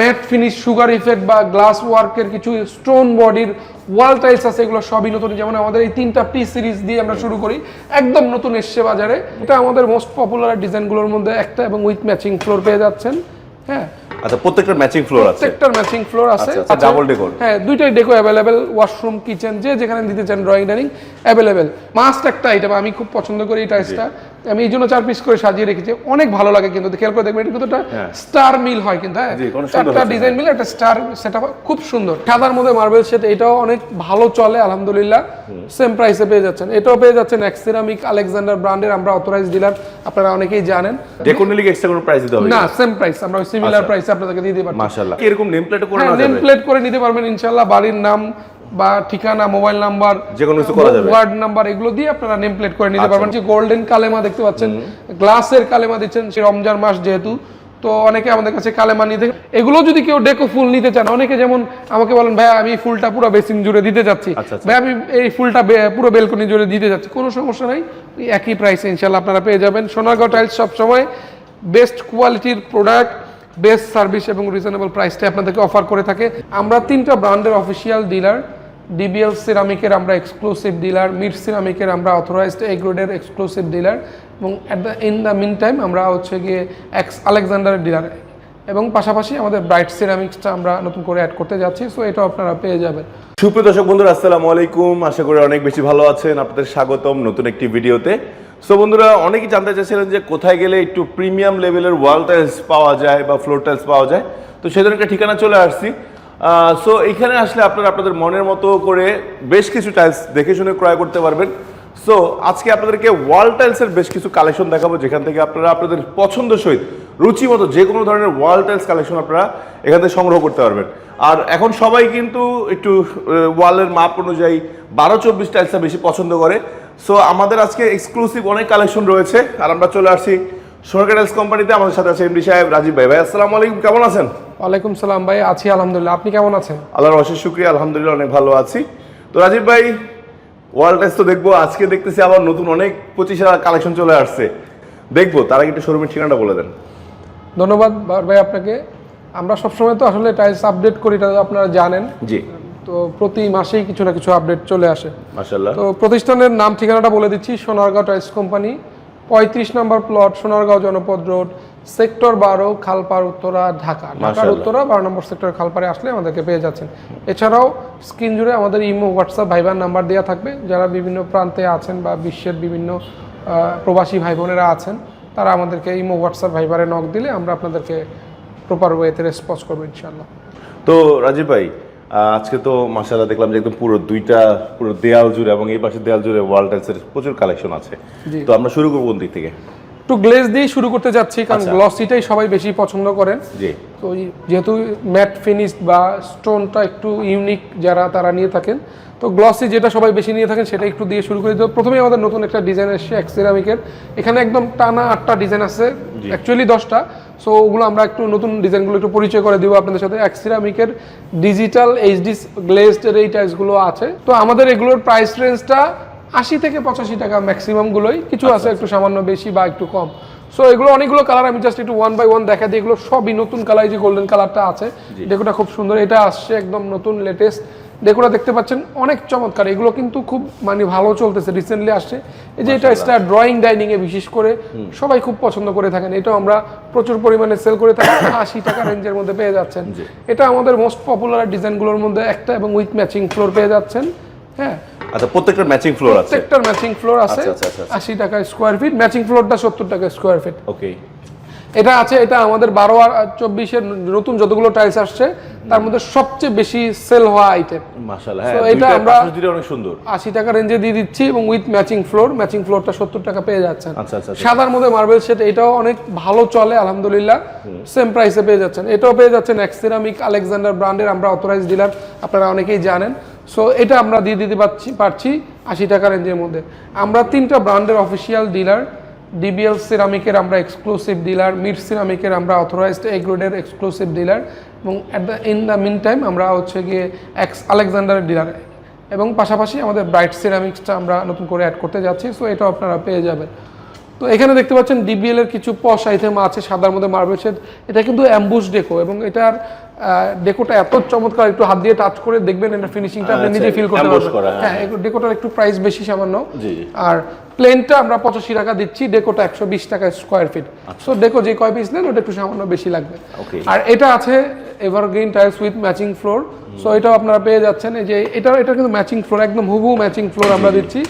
Mat finish sugar effect বা glass ওয়ার্কের কিছু স্টোন বডির ওয়াল টাইলস আছে এগুলো সবই নতুন। যেমন আমাদের এই তিনটা পি সিরিজ দিয়ে আমরা শুরু করি একদম নতুন এসছে বাজারে। এটা আমাদের মোস্ট পপুলার ডিজাইনগুলোর মধ্যে একটা এবং উইথ ম্যাচিং ফ্লোর পেয়ে যাচ্ছেন। হ্যাঁ। আচ্ছা প্রত্যেকটা ম্যাচিং ফ্লোর আছে? প্রত্যেকটার ম্যাচিং ফ্লোর আছে। আচ্ছা, আচ্ছা, double হ্যাঁ দুইটাই ডেকো অ্যাভেলেবেল ওয়াশরুম কিচেন যে যেখানে দিতে চান ড্রয়িং ডাইনিং অ্যাভেলেবেল মাস্ট একটা আইটেম আমি খুব পছন্দ করি এই টাইসটা আমি এই জন্য চার পিস করে সাজিয়ে রেখেছি। অনেক ভালো লাগে কিন্তু খেয়াল করে দেখবেন এটা কিন্তু একটা। স্টার মিল হয় কিন্তু হ্যাঁ? চারটা ডিজাইন মিলে একটা স্টার সেটআপ খুব সুন্দর। সাদার মধ্যে মার্বেল সেট এটাও অনেক ভালো চলে আলহামদুলিল্লাহ। সেম প্রাইসে পেয়ে যাচ্ছেন। এটাও পেয়ে যাচ্ছেন এক্সিরামিক আলেকজান্ডার ব্র্যান্ডের আমরা অথরাইজ ডিলার আপনারা অনেকেই জানেন। ডেকোর নিলে এক্সট্রা কোনো প্রাইস দিতে হবে? না সেম প্রাইস আমরা সিমিলার আচ্ছা। প্রাইসে আপনাদেরকে দিয়ে দিতে পারি মাশাআল্লাহ। এরকম নেম প্লেটও করে হ্যাঁ নেম প্লেট করে নিতে পারবেন ইনশাল্লাহ বাড়ির নাম বা ঠিকানা মোবাইল নাম্বার যে কোনো কিছু করা যাবে। ওয়ার্ড নাম্বার এগুলো দিয়ে আপনারা নেম প্লেট করে নিতে পারবেন। যে গোল্ডেন কালেমা দেখতে পাচ্ছেন গ্লাসের কালেমা দিচ্ছেন সে রমজান মাস যেহেতু তো অনেকে আমাদের কাছে কালেমা নিতে এগুলো যদি কেউ ডেকো ফুল নিতে চান অনেকে যেমন আমাকে বলেন ভাই আমি ফুলটা পুরো বেসিন জুড়ে দিতে যাচ্ছি আচ্ছা, আচ্ছা। ভাই আমি এই ফুলটা পুরো বেলকনি জুড়ে দিতে যাচ্ছি কোনো সমস্যা নাই একই প্রাইসে ইনশাল্লাহ আপনারা পেয়ে যাবেন। সোনারগাঁও টাইলস সবসময় বেস্ট কোয়ালিটির প্রোডাক্ট বেস্ট সার্ভিস এবং রিজনেবল প্রাইসটা আপনাদেরকে অফার করে থাকে। আমরা তিনটা ব্র্যান্ডের অফিসিয়াল ডিলার ডিবিএল সিরামিকের আমরা এক্সক্লুসিভ ডিলার মিড সিরামিকের আমরা অথরাইজড এ গ্রেডের এক্সক্লুসিভ ডিলার এবং at the in the mean time আমরা হচ্ছে গিয়ে এক্স আলেকজান্ডারের ডিলার এবং পাশাপাশি আমাদের ব্রাইট সিরামিক্সটা আমরা নতুন করে অ্যাড করতে যাচ্ছি সো এটা আপনারা পেয়ে যাবেন। সুপ্রিয় দর্শক বন্ধুরা, আসসালামু আলাইকুম। আশা করি অনেক বেশি ভালো আছেন। আপনাদের স্বাগতম নতুন একটি ভিডিওতে। সো বন্ধুরা, অনেকেই জানতে চাইছিলেন যে কোথায় গেলে একটু প্রিমিয়াম লেভেলের ওয়াল টাইলস পাওয়া যায় বা ফ্লোর টাইলস পাওয়া যায়। তো সেজন্য একটা ঠিকানা চলে আসছি। সো এখানে আসলে আপনারা আপনাদের মনের মতো করে বেশ কিছু টাইলস দেখে শুনে ক্রয় করতে পারবেন। সো আজকে আপনাদেরকে ওয়াল টাইলসের বেশ কিছু কালেকশন দেখাবো, যেখান থেকে আপনারা আপনাদের পছন্দ সহিত, রুচি মতো যে কোনো ধরনের ওয়াল টাইলস কালেকশন আপনারা এখান থেকে সংগ্রহ করতে পারবেন। আর এখন সবাই কিন্তু একটু ওয়ালের মাপ অনুযায়ী বারো চব্বিশ টাইলসটা বেশি পছন্দ করে। সো আমাদের আজকে এক্সক্লুসিভ অনেক কালেকশন রয়েছে। আর আমরা চলে আসছি সোনাকা টাইলস কোম্পানিতে আমাদের সাথে আছে এমডি সাহেব, রাজীব ভাই। ভাই, আসসালামু আলাইকুম। কেমন আছেন? ওয়ালাইকুম সালাম ভাই আছি আলহামদুলিল্লাহ। আপনি কেমন আছেন? আল্লাহর অশেষ শুক্রিয়া আলহামদুলিল্লাহ অনেক ভালো আছি। তো রাজীব ভাই ওয়ার্ল্ড টাইলস তো দেখব আজকে দেখতেছি আবার নতুন অনেক পঁচিশ হাজার কালেকশন চলে আসছে। দেখব তার আগে একটু শোরুমের ঠিকানাটা বলে দেন। ধন্যবাদ ভাই আপনাকে। আমরা সবসময় তো আসলে টাইলস আপডেট করি এটা আপনারা জানেন। জি। তো প্রতি মাসেই কিছু না কিছু আপডেট চলে আসে। মাশাল্লাহ তো প্রতিষ্ঠানের নাম ঠিকানাটা বলে দিচ্ছি সোনারগাঁও টাইলস কোম্পানি পঁয়ত্রিশ নম্বর প্লট সোনারগাঁও জনপদ রোড সেক্টর বারো খালপাড় উত্তরা ঢাকা। ঢাকার উত্তরা বারো নম্বর সেক্টর খালপাড়ে আসলে আমাদেরকে পেয়ে যাচ্ছেন। এছাড়াও স্ক্রিন জুড়ে আমাদের ইমো হোয়াটসঅ্যাপ ভাইবার নাম্বার দেওয়া থাকবে। যারা বিভিন্ন প্রান্তে আছেন বা বিশ্বের বিভিন্ন প্রবাসী ভাই বোনেরা আছেন তারা আমাদেরকে ইমো হোয়াটসঅ্যাপ ভাইবারে নক দিলে আমরা আপনাদেরকে প্রপার ওয়েতে রেসপন্স করব ইনশাল্লাহ তো রাজীব ভাই আজকে তো মাসাল্লাহ দেখলাম যে একদম পুরো দুইটা পুরো দেয়াল জুড়ে এবং এই পাশে দেয়াল জুড়ে ওয়াল টাইলসের প্রচুর কালেকশন আছে। তো আমরা শুরু করব কোন দিক থেকে? একটু গ্লেজ দিয়ে শুরু করতে যাচ্ছি কারণ আচ্ছা। গ্লসিটাই সবাই বেশি পছন্দ করেন। জি। তো যেহেতু ম্যাট ফিনিশ বা স্টোনটা একটু ইউনিক যারা তারা নিয়ে থাকেন তো গ্লসি যেটা সবাই বেশি নিয়ে থাকেন সেটা একটু দিয়ে শুরু করি তো প্রথমে আমাদের নতুন একটা ডিজাইন এসছে এক্সিরামিকের এখানে একদম টানা আটটা ডিজাইন আছে অ্যাকচুয়ালি দশটা। সো ওগুলো আমরা একটু নতুন ডিজাইনগুলো একটু পরিচয় করে দিব আপনাদের সাথে। এক্সিরামিকের ডিজিটাল এইচডি গ্লেজড এই টাইলসগুলো আছে। তো আমাদের এগুলোর প্রাইস রেঞ্জটা আশি থেকে পঁচাশি টাকা ম্যাক্সিমামগুলোই কিছু আছে একটু সামান্য বেশি বা একটু কম। সো এগুলো অনেকগুলো কালার আমি জাস্ট একটু ওয়ান বাই ওয়ান দেখা দিই এগুলো সবই নতুন কালার যে গোল্ডেন কালারটা আছে ডেকোটা খুব সুন্দর। এটা আসছে একদম নতুন লেটেস্ট ডেকোটা দেখতে পাচ্ছেন অনেক চমৎকার। এগুলো কিন্তু খুব মানে ভালো চলতেছে রিসেন্টলি আসছে। এই যে এটা স্টার ড্রয়িং ডাইনিং এ বিশেষ করে সবাই খুব পছন্দ করে থাকেন। এটাও আমরা প্রচুর পরিমাণে সেল করে থাকি। আশি টাকা রেঞ্জের মধ্যে পেয়ে যাচ্ছেন। এটা আমাদের মোস্ট পপুলার ডিজাইনগুলোর মধ্যে একটা এবং উইথ ম্যাচিং ফ্লোর পেয়ে যাচ্ছেন। হ্যাঁ আচ্ছা প্রত্যেকটা ম্যাচিং ফ্লোর আছে? প্রত্যেকটার ম্যাচিং ফ্লোর আছে আচ্ছা, আচ্ছা, আচ্ছা। আশি টাকা স্কোয়ার ফিট ম্যাচিং ফ্লোরটা সত্তর টাকা স্কোয়ার ফিট ওকে এটা আছে এটা আমাদের বারো আর চব্বিশের নতুন যতগুলো টাইলস আসছে তার মধ্যে সবচেয়ে বেশি সেল হওয়া আইটেম হ্যাঁ এটা আমরা- অনেক সুন্দর। আশি টাকা রেঞ্জে দিয়ে দিচ্ছি এবং উইথ ম্যাচিং ফ্লোর ম্যাচিং ফ্লোরটা সত্তর টাকা পেয়ে যাচ্ছেন। আচ্ছা আচ্ছা আচ্ছা। সাদার মধ্যে মার্বেল সেট এটাও অনেক ভালো চলে আলহামদুলিল্লাহ। সেম প্রাইসে পেয়ে যাচ্ছেন। এটাও পেয়ে যাচ্ছেন এক্সিরামিক আলেকজান্ডার ব্র্যান্ডের আমরা অথরাইজ ডিলার আপনারা অনেকেই জানেন। সো এটা আমরা দিয়ে দিতে পারছি পারছি আশি টাকা রেঞ্জের মধ্যে। আমরা তিনটা ব্র্যান্ডের অফিসিয়াল ডিলার ডিবিএল সিরামিকের আমরা এক্সক্লুসিভ ডিলার মিড সিরামিকের আমরা অথরাইজড এ গ্রেডের এক্সক্লুসিভ ডিলার এবং at the in the mean time আমরা হচ্ছে গিয়ে এক্স আলেকজান্ডারের ডিলার এবং পাশাপাশি আমাদের ব্রাইট সিরামিক্সটা আমরা নতুন করে অ্যাড করতে যাচ্ছি সো এটাও আপনারা পেয়ে যাবেন। তো এখানে দেখতে পাচ্ছেন ডিবিএল এর কিছু পশ আইটেম আছে, সাদার মধ্যে মার্বেল শেড এটা কিন্তু অ্যাম্বুস ডেকো এবং এটার ডেকোটা এত চমৎকার একটু হাত দিয়ে টাচ করে দেখবেন এটা ফিনিশিংটা আপনি আচ্ছা, নিজে ফিল করতে পারবেন। হ্যাঁ। হ্যাঁ ডেকোটার একটু প্রাইস বেশি সামান্য। আর প্লেনটা আমরা পঁচাশি টাকা দিচ্ছি ডেকোটা একশো বিশ টাকা স্কোয়ার ফিট সো ডেকো যে কয় পিস নেন ওটা একটু সামান্য বেশি লাগবে। আর এটা আছে evergreen tiles with matching floor so এটাও আপনারা পেয়ে যাচ্ছেন। এই যে এটা এটা কিন্তু ম্যাচিং ফ্লোর একদম হুবহু ম্যাচিং ফ্লোর আমরা দিচ্ছি।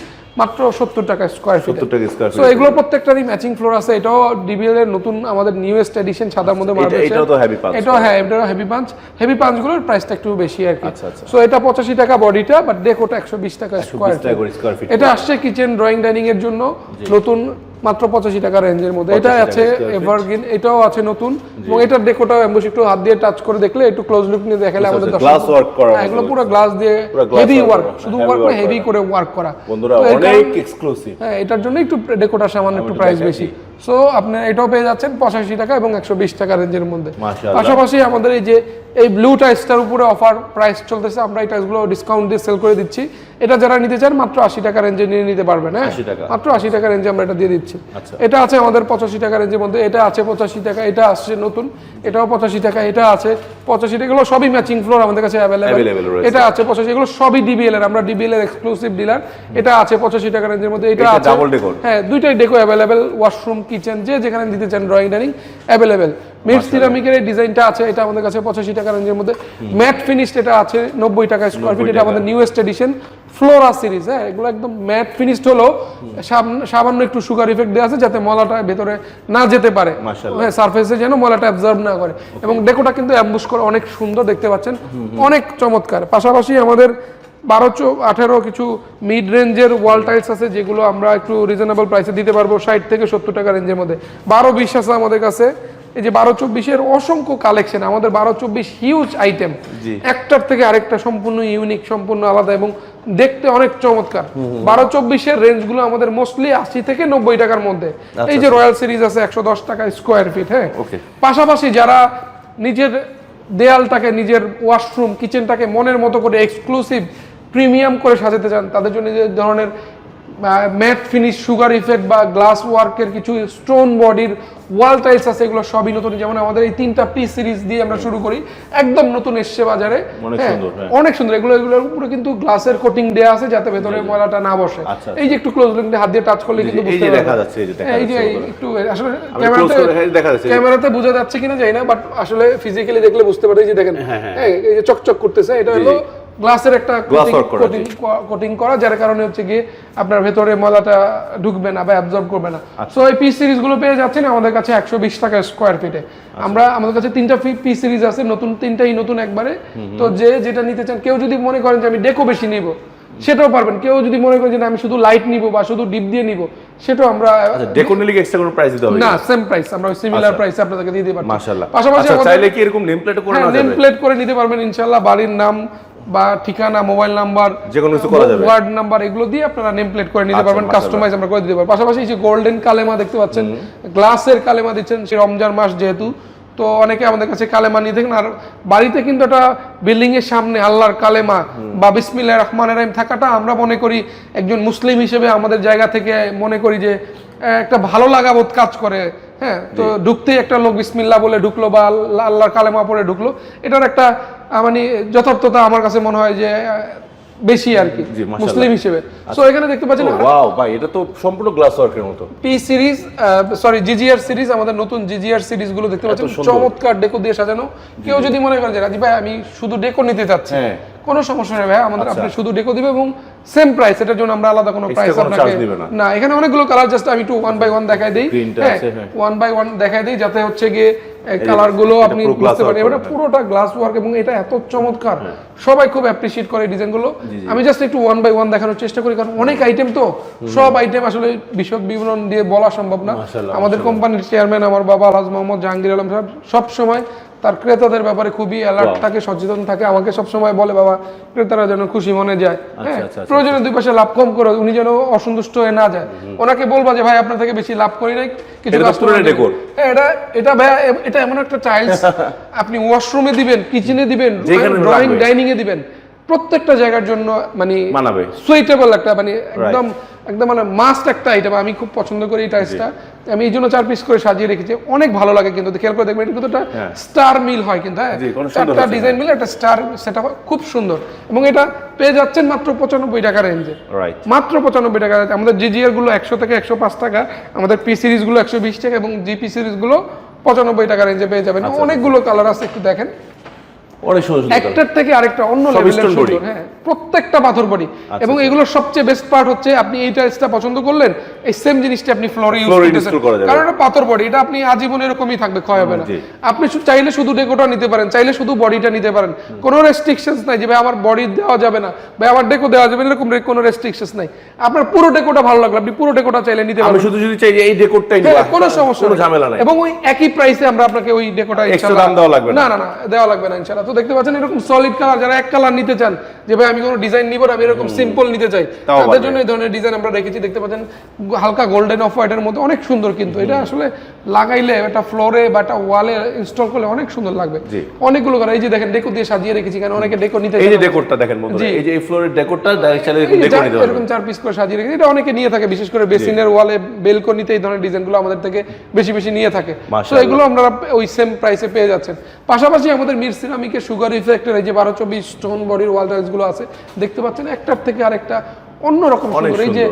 মাত্র সত্তর টাকা স্কোয়ার ফিট 70 টাকা স্কোয়ার ফিট এগুলো প্রত্যেকটারই ম্যাচিং ফ্লোর আছে। এটাও ডিবিএল এর নতুন আমাদের নিউয়েস্ট এডিশন সাদার মধ্যে মারা গেছে এটাও তো হেভি পাঞ্চ এটাও হ্যাঁ এটাও হেভি পাঞ্চ হেভি পাঞ্চগুলোর প্রাইসটা একটু বেশি আর কি। আচ্ছা, আচ্ছা। সো এটা পঁচাশি টাকা বডিটা বাট ডেকোটা একশো বিশ টাকা স্কোয়ার feet এটা আসছে কিচেন ড্রয়িং ডাইনিং এর জন্য। নতুন মাত্র পঁচাশি টাকা রেঞ্জের মধ্যে। এটা আছে। এভারগ্রিন এটাও আছে নতুন। এবং এটার ডেকোটা এমবস একটু হাত দিয়ে টাচ করে দেখলে একটু ক্লোজ লুক নিয়ে দেখালে আমাদের গ্লাস ওয়ার্ক করা হ্যাঁ, এগুলো পুরো গ্লাস দিয়ে হেভি ওয়ার্ক শুধু ওয়ার্ক না হেভি করে। ওয়ার্ক করা। বন্ধুরা অনেক এক্সক্লুসিভ হ্যাঁ এটার জন্য একটু ডেকোটা সামান্য একটু প্রাইস বেশি। সো আপনি এটাও পেয়ে যাচ্ছেন পঁচাশি টাকা এবং একশো বিশ টাকা রেঞ্জের মধ্যে। পাশাপাশি আমাদের এই যে এই ব্লু টাইসটার উপরে অফার প্রাইস চলতেছে আমরা এই টাইসগুলো ডিসকাউন্ট দিয়ে সেল করে দিচ্ছি। এটা যারা নিতে চান মাত্র আশি টাকা রেঞ্জে নিয়ে নিতে পারবেন হ্যাঁ? মাত্র আশি টাকা রেঞ্জে আমরা এটা দিয়ে দিচ্ছি। আচ্ছা। এটা আছে আমাদের পঁচাশি টাকা রেঞ্জের মধ্যে এটা আছে পঁচাশি টাকা এটা আসছে নতুন এটাও পঁচাশি টাকা এটা আছে। পঁচাশি এগুলো সবই ম্যাচিং ফ্লোর আমাদের কাছে অ্যাভেলেবেল এটা আছে পঁচাশি এগুলো সবই ডিবিএল এর আমরা ডিবিএল এর এক্সক্লুসিভ ডিলার এটা আছে পঁচাশি টাকা রেঞ্জের মধ্যে এটা আছে হ্যাঁ দুইটাই ডেকো অ্যাভেলেবেল ওয়াশরুম কিচেন যে যেখানে দিতে চান ড্রয়িং ডাইনিং অ্যাভেলেবেল মিড সিরামিকের এই ডিজাইনটা আছে এটা আমাদের কাছে পঁচাশি টাকা রেঞ্জের মধ্যে। ম্যাট ফিনিশড এটা আছে নব্বই টাকা স্কোয়ার ফিট এটা আমাদের নিউয়েস্ট এডিশন ফ্লোরা সিরিজ হ্যাঁ এগুলো একদম ম্যাট ফিনিশড হলো। সামান্য একটু সুগার ইফেক্ট দেওয়া আছে যাতে মলাটা ভেতরে না যেতে পারে। হ্যাঁ সারফেসে যেন মলাটা অ্যাবজর্ব না করে। এবং ডেকোটা কিন্তু অ্যাম্বুশ করে অনেক সুন্দর দেখতে পাচ্ছেন। অনেক চমৎকার। পাশাপাশি আমাদের বারো চো আঠেরো কিছু মিড রেঞ্জের ওয়াল টাইলস আছে যেগুলো আমরা একটু রিজনেবল প্রাইসে দিতে পারব ষাট থেকে সত্তর টাকা রেঞ্জের মধ্যে। বারো বিশ আছে আমাদের কাছে। এই যে বারো চব্বিশের অসংখ্য কালেকশন আমাদের বারো চব্বিশ হিউজ আইটেম একটার থেকে আরেকটা সম্পূর্ণ ইউনিক সম্পূর্ণ আলাদা এবং দেখতে অনেক চমৎকার। বারো চব্বিশের রেঞ্জগুলো আমাদের মোস্টলি আশি থেকে নব্বই টাকার মধ্যে। এই যে রয়্যাল সিরিজ আছে একশো দশ টাকা স্কোয়ার ফিট হ্যাঁ? পাশাপাশি যারা নিজের দেয়ালটাকে নিজের ওয়াশরুম কিচেনটাকে মনের মতো করে এক্সক্লুসিভ প্রিমিয়াম করে সাজাতে চান তাদের জন্য যে ধরনের ম্যাট ফিনিশ সুগার ইফেক্ট বা গ্লাস ওয়ার্কের কিছু স্টোন বডির ওয়াল টাইলস আছে এগুলো সবই নতুন। যেমন আমাদের এই তিনটা পি সিরিজ দিয়ে আমরা শুরু করি একদম নতুন এসছে বাজারে। অনেক হ্যাঁ, সুন্দর, হ্যাঁ। এগুলো এগুলোর উপরে কিন্তু গ্লাসের কোটিং দেওয়া আছে যাতে ভেতরে ময়লাটা না বসে। আচ্ছা, এই যে একটু ক্লোজ লিঙ্ক হাত দিয়ে টাচ করলে কিন্তু বুঝতে দেখা যাচ্ছে, এই যে দেখা এই যে যাচ্ছে এই ওগুলো। একটু আসলে ক্যামেরাতে দেখা যাচ্ছে। ক্যামেরাতে বোঝা যাচ্ছে কিনা জানি না বাট আসলে ফিজিক্যালি দেখলে বুঝতে পারি যে দেখেন। হ্যাঁ, হ্যাঁ। হ্যাঁ, এই যে চকচক করতেছে এটা হলো গ্লাসের একটা কোটিং করা যার কারণে হচ্ছে গিয়ে আপনার ভেতরে ময়লাটা ঢুকবে না বা অ্যাবজর্ব করবে না। আচ্ছা। সো এই পি সিরিজগুলো পেয়ে যাচ্ছেন আমাদের কাছে একশো বিশ টাকা স্কোয়ার ফিটে আচ্ছা। আমরা আমাদের কাছে তিনটা পি সিরিজ আছে নতুন তিনটাই নতুন একবারে। তো যে যেটা নিতে চান কেউ যদি মনে করেন যে আমি ডেকো বেশি নিব সেটাও পারবেন। কেউ যদি মনে করেন যে আমি শুধু লাইট নিব বা শুধু ডিপ দিয়ে নিব সেটাও আমরা ডেকো ডেকোর নিলে এক্সট্রা কোনো প্রাইস দিতে হবে না সেম প্রাইস আমরা সিমিলার আচ্ছা। প্রাইস আপনাদেরকে দিয়ে দিতে পারব মাশাআল্লাহ। পাশাপাশি আচ্ছা চাইলে কি এরকম নেম প্লেট করে হ্যাঁ নেম প্লেট করে নিতে পারবেন ইনশাল্লাহ বাড়ির নাম বা ঠিকানা মোবাইল নাম্বার যে কোনো কিছু করা যাবে। ওয়ার্ড নাম্বার এগুলো দিয়ে আপনারা নেম প্লেট করে নিতে আচ্ছা, পারবেন কাস্টমাইজ আমরা করে দিতে পারব। পাশাপাশি এই যে গোল্ডেন কালেমা দেখতে পাচ্ছেন গ্লাসের কালেমা দিচ্ছেন সে রমজান মাস যেহেতু তো অনেকে আমাদের কাছে কালেমা নিয়ে থাকেন আর বাড়িতে কিন্তু একটা বিল্ডিং এর সামনে আল্লাহর কালেমা বা বিসমিল্লাহ রহমান রাহিম থাকাটা আমরা মনে করি একজন মুসলিম হিসেবে আমাদের জায়গা থেকে মনে করি যে একটা ভালো লাগা বোধ কাজ করে হ্যাঁ? তো ঢুকতেই একটা লোক বিসমিল্লাহ বলে ঢুকলো বা আল্লাহ আল্লাহর কালেমা পড়ে ঢুকলো এটার একটা মানে যথার্থতা আমার কাছে মনে হয় যে বেশি আর কি মুসলিম হিসেবে। তো এখানে দেখতে পাচ্ছেন ওয়াও ভাই এটা তো সম্পূর্ণ গ্লাস ওয়ার্কের মতো। P series sorry GGR series আমাদের নতুন জিজিআর সিরিজগুলো দেখতে পাচ্ছেন। চমৎকার ডেকো দিয়ে সাজানো। কেউ যদি মনে করেন যে রাজীব ভাই আমি শুধু ডেকো নিতে চাচ্ছি। হ্যাঁ। কোনো সমস্যা নেই ভাই আমাদের আচ্ছা। আপনি শুধু ডেকো দিবে এবং সেম প্রাইস এটার জন্য আমরা আলাদা কোনো প্রাইস আপনাকে না। না এখানে অনেকগুলো কালার জাস্ট আমি একটু ওয়ান বাই ওয়ান দেখাই দিই। ওয়ান বাই ওয়ান দেখাই দিই যাতে হচ্ছে গিয়ে কালারগুলো এটা আপনি বুঝতে পারেন। এটা পুরোটা গ্লাস ওয়ার্ক এবং এটা এত চমৎকার। সবাই খুব অ্যাপ্রিসিয়েট করে ডিজাইনগুলো। আমি জাস্ট একটু ওয়ান বাই ওয়ান দেখানোর চেষ্টা করি কারণ অনেক আইটেম তো। সব আইটেম আসলে বিশদ বিবরণ দিয়ে বলা সম্ভব না। আমাদের কোম্পানির চেয়ারম্যান আমার বাবা আলাজ মোহাম্মদ জাহাঙ্গীর আলম সাহেব সব সময় তার ক্রেতাদের ব্যাপারে খুবই অ্যালার্ট থাকে সচেতন থাকে আমাকে সব সময় বলে বাবা ক্রেতারা যেন খুশি মনে যায় হ্যাঁ? আচ্ছা, আচ্ছা। প্রয়োজনে দুই পাশে লাভ কম করে উনি যেন অসন্তুষ্ট হয়ে না যায়। ওনাকে বলবা যে ভাই আপনার থেকে বেশি লাভ করি নাই। কিছু। হ্যাঁ, এটা এটা ভাই এটা এমন একটা চাইল্ড আপনি ওয়াশরুমে দিবেন কিচেনে দিবেন ড্রয়িং ডাইনিং এ দিবেন। প্রত্যেকটা জায়গার জন্য মানে মানাবে। সুইটেবল একটা মানে একদম একদম মানে মাস্ট একটা আইটেম আমি খুব পছন্দ করি এই টাইসটা আমি এই জন্য চার পিস করে সাজিয়ে রেখেছি অনেক ভালো লাগে কিন্তু খেয়াল করে দেখবেন কিন্তু একটা হ্যাঁ। স্টার মিল হয় কিন্তু হ্যাঁ। জি, হচ্ছে, ডিজাইন মিলে একটা স্টার সেটা খুব সুন্দর। এবং এটা পেয়ে যাচ্ছেন মাত্র পঁচানব্বই টাকা রেঞ্জে মাত্র পঁচানব্বই টাকা আমাদের জিজিআরগুলো একশো থেকে একশো পাঁচ টাকা আমাদের পি সিরিজগুলো একশো বিশ টাকা এবং জিপি সিরিজগুলো পঁচানব্বই টাকা রেঞ্জে পেয়ে যাবেন। আচ্ছা, অনেকগুলো কালার আছে একটু দেখেন। অনেক সুন্দর সুন্দর একটার থেকে আরেকটা অন্য লেভেলের সুন্দর হ্যাঁ প্রত্যেকটা পাথর বডি আচ্ছা, এবং এগুলোর সবচেয়ে বেস্ট পার্ট হচ্ছে আপনি এই টাইলসটা পছন্দ করলেন এই সেম জিনিসটা আপনি ফ্লোরে ইউজ করতেছেন। কারণ এটা পাথর বডি এটা আপনি আজীবন এরকমই থাকবে ক্ষয় হবে না। আপনি চাইলে শুধু ডেকোটা নিতে পারেন চাইলে শুধু বডিটা নিতে পারেন। কোনো রেস্ট্রিকশনস নাই যে ভাই আমার বডি দেওয়া যাবে না। ভাই আমার ডেকো দেওয়া যাবে না এরকম কোনো রেস্ট্রিকশনস নাই। আপনার পুরো ডেকোটা ভালো লাগল আপনি পুরো ডেকোটা চাইলে নিতে আমি পারবেন। শুধু যদি চাই এই ডেকোরটাই হ্যাঁ, কোনো সমস্যা কোনো ঝামেলা নাই। এবং ওই একই প্রাইসে আমরা আপনাকে ওই ডেকোটা ইনশাআল্লাহ- দাম দেওয়া লাগবে। না। না না দেওয়া লাগবে না ইনশাআল্লাহ তো দেখতে পাচ্ছেন এরকম সলিড কালার যারা এক কালার নিতে চান যে ভাই আমি কোনো ডিজাইন নিব না আমি এরকম সিম্পল নিতে চাই তাদের জন্য এই ধরনের ডিজাইন আমরা রেখেছি। দেখতে পাচ্ছেন হালকা গোল্ডেন অফ হোয়াইটের মধ্যে অনেক সুন্দর কিন্তু। এটা আসলে লাগাইলে একটা ফ্লোরে বা একটা ওয়ালে ইনস্টল করলে অনেক সুন্দর লাগবে। অনেকগুলো কালার এই যে দেখেন ডেকো দিয়ে সাজিয়ে রেখেছি কারণ অনেকে ডেকো নিতে এই যে। ডেকোরটা দেখেন বন্ধুরা। এই যে এই ফ্লোরের ডেকোরটা যে নিতে এরকম চার পিস করে সাজিয়ে রেখেছি। এটা অনেকে নিয়ে থাকে বিশেষ করে বেসিনের ওয়ালে বেলকনিতে এই ধরনের ডিজাইনগুলো আমাদের থেকে বেশি বেশি নিয়ে থাকে। তো এগুলো আপনারা ওই সেম প্রাইসে পেয়ে যাচ্ছেন। পাশাপাশি আমাদের মির সিরামিকের সুগার ইফেক্টের এই যে বারো চব্বিশ স্টোন বডির ওয়ালগুলো আছে দেখতে পাচ্ছেন একটার থেকে আরেকটা অন্যরকম সুন্দর। এই যে।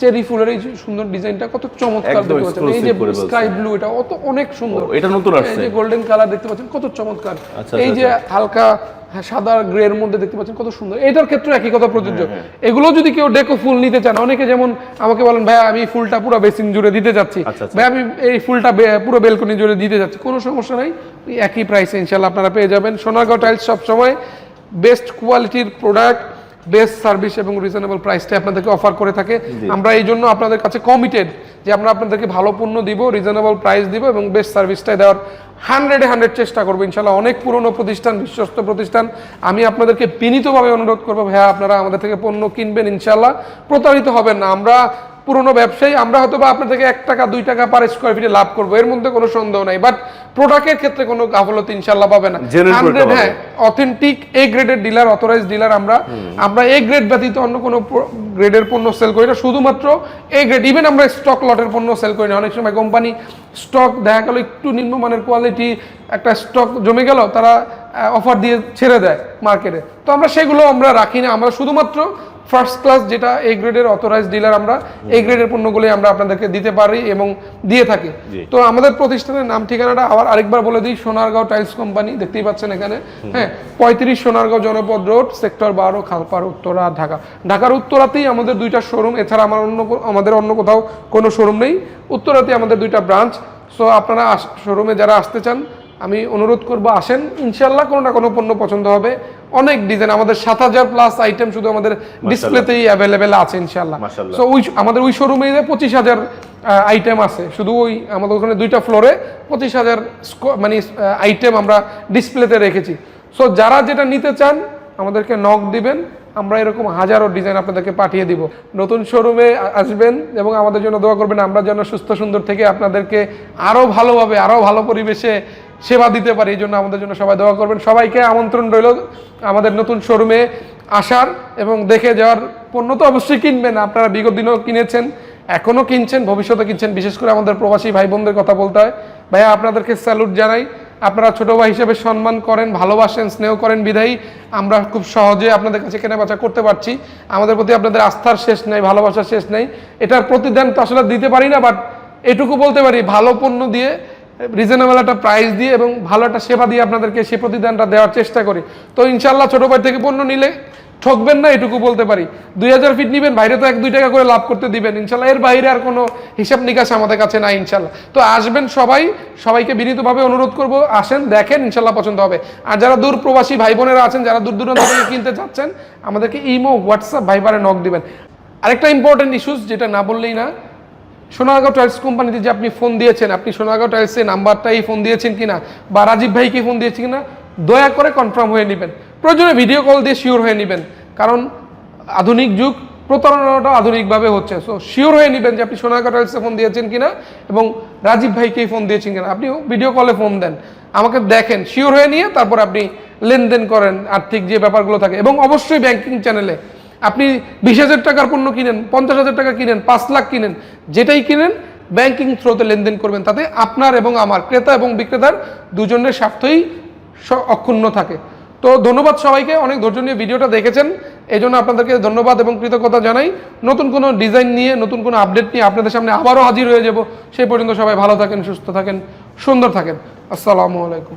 চেরি ফুলের এই সুন্দর ডিজাইনটা কত চমৎকার দেখতে পাচ্ছেন। এই যে। স্কাই ব্লু এটা অত অনেক সুন্দর। এটা নতুন এই যে গোল্ডেন কালার দেখতে পাচ্ছেন কত চমৎকার। আচ্ছা, এই আচ্ছা, যে হালকা হ্যাঁ, সাদা গ্রে এর মধ্যে দেখতে পাচ্ছেন কত সুন্দর। এটার ক্ষেত্রে একই কথা প্রযোজ্য। হ্যাঁ, এগুলো যদি কেউ ডেকো ফুল নিতে চান অনেকে যেমন আমাকে বলেন ভাই আমি ফুলটা পুরো বেসিন জুড়ে দিতে যাচ্ছি। আচ্ছা, আচ্ছা। ভাই আমি এই ফুলটা পুরো বেলকনি জুড়ে দিতে যাচ্ছি। কোনো সমস্যা নাই একই প্রাইসে ইনশাল্লাহ আপনারা পেয়ে যাবেন। সোনারগাঁও টাইলস সবসময় বেস্ট কোয়ালিটির প্রোডাক্ট বেস্ট সার্ভিস এবং রিজনেবল প্রাইসটা আপনাদেরকে অফার করে থাকে। আমরা এই জন্য আপনাদের কাছে কমিটেড যে আমরা আপনাদেরকে ভালো পণ্য দিব রিজনেবল প্রাইস দিব এবং বেস্ট সার্ভিসটাই দেওয়ার হান্ড্রেডে হান্ড্রেড চেষ্টা করব। ইনশাল্লাহ অনেক পুরনো প্রতিষ্ঠান বিশ্বস্ত প্রতিষ্ঠান। আমি আপনাদেরকে বিনীতভাবে অনুরোধ করব ভাইয়া আপনারা আমাদের থেকে পণ্য কিনবেন ইনশাল্লাহ। প্রতারিত হবেন না। আমরা পুরনো ব্যবসায়ী আমরা হয়তো বা আপনার থেকে এক টাকা দুই টাকা পার স্কোয়ার ফিটে লাভ করব এর মধ্যে কোনো সন্দেহ নাই। বাট প্রোডাক্টের ক্ষেত্রে কোনো গাফলতি ইনশাল্লাহ পাবে না। হান্ড্রেড হ্যাঁ অথেন্টিক এ গ্রেডের ডিলার অথরাইজ ডিলার আমরা আমরা এ গ্রেড ব্যতীত অন্য কোনো গ্রেডের পণ্য সেল করি না। শুধুমাত্র এ গ্রেড ইভেন আমরা স্টক লটের পণ্য সেল করি না। অনেক সময় কোম্পানি স্টক দেখা গেল একটু নিম্নমানের কোয়ালিটি একটা স্টক জমে গেল তারা অফার দিয়ে ছেড়ে দেয় মার্কেটে তো আমরা সেগুলো আমরা রাখি না। আমরা শুধুমাত্র ফার্স্ট ক্লাস যেটা এ গ্রেডের অথরাইজ ডিলার আমরা এই গ্রেডের পণ্যগুলোই আমরা আপনাদেরকে দিতে পারি এবং দিয়ে থাকি। তো আমাদের প্রতিষ্ঠানের নাম ঠিকানাটা আবার আরেকবার বলে দিই সোনারগাঁও টাইলস কোম্পানি দেখতেই পাচ্ছেন এখানে। হ্যাঁ পঁয়ত্রিশ সোনারগাঁও জনপদ রোড সেক্টর বারো খালপাড় উত্তরা ঢাকা। ঢাকার উত্তরাতেই আমাদের দুইটা শোরুম এছাড়া আমার অন্য আমাদের অন্য কোথাও কোনো শোরুম নেই। উত্তরাতেই আমাদের দুইটা ব্রাঞ্চ সো আপনারা শোরুমে যারা আসতে চান আমি অনুরোধ করব আসেন। ইনশাল্লাহ কোনো না কোনো পণ্য পছন্দ হবে। অনেক ডিজাইন আমাদের সাত হাজার প্লাস আইটেম শুধু আমাদের ডিসপ্লেতেই অ্যাভেলেবেল আছে ইনশাল্লাহ। সো ওই আমাদের ওই শোরুমে পঁচিশ হাজার আইটেম আছে শুধু ওই আমাদের ওখানে দুইটা ফ্লোরে পঁচিশ হাজার মানে আইটেম আমরা ডিসপ্লেতে রেখেছি। সো যারা যেটা নিতে চান আমাদেরকে নক দিবেন আমরা এরকম হাজারো ডিজাইন আপনাদেরকে পাঠিয়ে দিব। নতুন শোরুমে আসবেন এবং আমাদের জন্য দোয়া করবেন আমরা যেন সুস্থ সুন্দর থেকে আপনাদেরকে আরও ভালোভাবে আরও ভালো পরিবেশে সেবা দিতে পারি, এই জন্য আমাদের জন্য সবাই দোয়া করবেন। সবাইকে আমন্ত্রণ রইল আমাদের নতুন শোরুমে আসার এবং দেখে যাওয়ার পণ্য তো অবশ্যই কিনবেন, আপনারা বিগত দিনেও কিনেছেন, এখনও কিনছেন, ভবিষ্যতে কিনছেন। বিশেষ করে আমাদের প্রবাসী ভাই বোনদের কথা বলতে হয়। ভাইয়া, আপনাদেরকে স্যালুট জানাই, আপনারা ছোট ভাই হিসেবে সম্মান করেন, ভালোবাসেন, স্নেহ করেন বিধায়ী আমরা খুব সহজে আপনাদের কাছে কেনাবেচা করতে পারছি। আমাদের প্রতি আপনাদের আস্থার শেষ নেই, ভালোবাসার শেষ নেই। এটার প্রতিদান তো আসলে দিতে পারি না, বাট এটুকু বলতে পারি, ভালো পণ্য দিয়ে রিজনেবল একটা প্রাইস দিয়ে এবং ভালো একটা সেবা দিয়ে আপনাদেরকে সে প্রতিদানটা দেওয়ার চেষ্টা করি। তো ইনশাল্লাহ ছোটো ভাই থেকে পণ্য নিলে ঠকবেন না, এটুকু বলতে পারি। দুই হাজার ফিট নিবেন, বাইরে তো এক দুই টাকা করে লাভ করতে দিবেন। ইনশাল্লাহ এর বাইরে আর কোনো হিসাব নিকাশ আমাদের কাছে নাই ইনশাল্লাহ তো আসবেন সবাই, সবাইকে বিনীতভাবে অনুরোধ করব, আসেন, দেখেন ইনশাল্লাহ পছন্দ হবে। আর যারা দূর প্রবাসী ভাই বোনেরা আছেন, যারা দূর দূরান্ত থেকে কিনতে চাচ্ছেন আমাদেরকে ইমো, হোয়াটসঅ্যাপ, ভাইবারে নক দিবেন। আরেকটা ইম্পর্টেন্ট ইস্যুস যেটা না বললেই না সোনারগাঁও টাইলস কোম্পানিতে যে আপনি ফোন দিয়েছেন, আপনি সোনারগাঁও টাইলসের নাম্বারটাই ফোন দিয়েছেন কিনা বা রাজীব ভাইকে ফোন দিয়েছেন কিনা, দয়া করে কনফার্ম হয়ে নেবেন। প্রয়োজনে ভিডিও কল দিয়ে শিওর হয়ে নেবেন। কারণ আধুনিক যুগ, প্রতারণাটা আধুনিকভাবে হচ্ছে। সো শিওর হয়ে নেবেন যে আপনি সোনারগাঁও টাইলসে ফোন দিয়েছেন কিনা এবং রাজীব ভাইকেই ফোন দিয়েছেন কিনা। আপনি ভিডিও কলে ফোন দেন। আমাকে দেখেন শিওর হয়ে নিয়ে তারপর আপনি লেনদেন করেন, আর্থিক যে ব্যাপারগুলো থাকে। এবং অবশ্যই ব্যাংকিং চ্যানেলে আপনি বিশ হাজার টাকার পণ্য কিনেন, পঞ্চাশ হাজার টাকা কিনেন, পাঁচ লাখ কিনেন, যেটাই কিনেন ব্যাংকিং থ্রোতে লেনদেন করবেন। তাতে আপনার এবং আমার ক্রেতা এবং বিক্রেতার দুজনের স্বার্থই অক্ষুণ্ণ থাকে। তো ধন্যবাদ সবাইকে, অনেক ধৈর্য নিয়ে ভিডিওটা দেখেছেন। এই জন্য আপনাদেরকে ধন্যবাদ এবং কৃতজ্ঞতা জানাই। নতুন কোনো ডিজাইন নিয়ে, নতুন কোনো আপডেট নিয়ে আপনাদের সামনে আবারও হাজির হয়ে যাব। সেই পর্যন্ত সবাই ভালো থাকেন, সুস্থ থাকেন, সুন্দর থাকেন। আসসালামু আলাইকুম।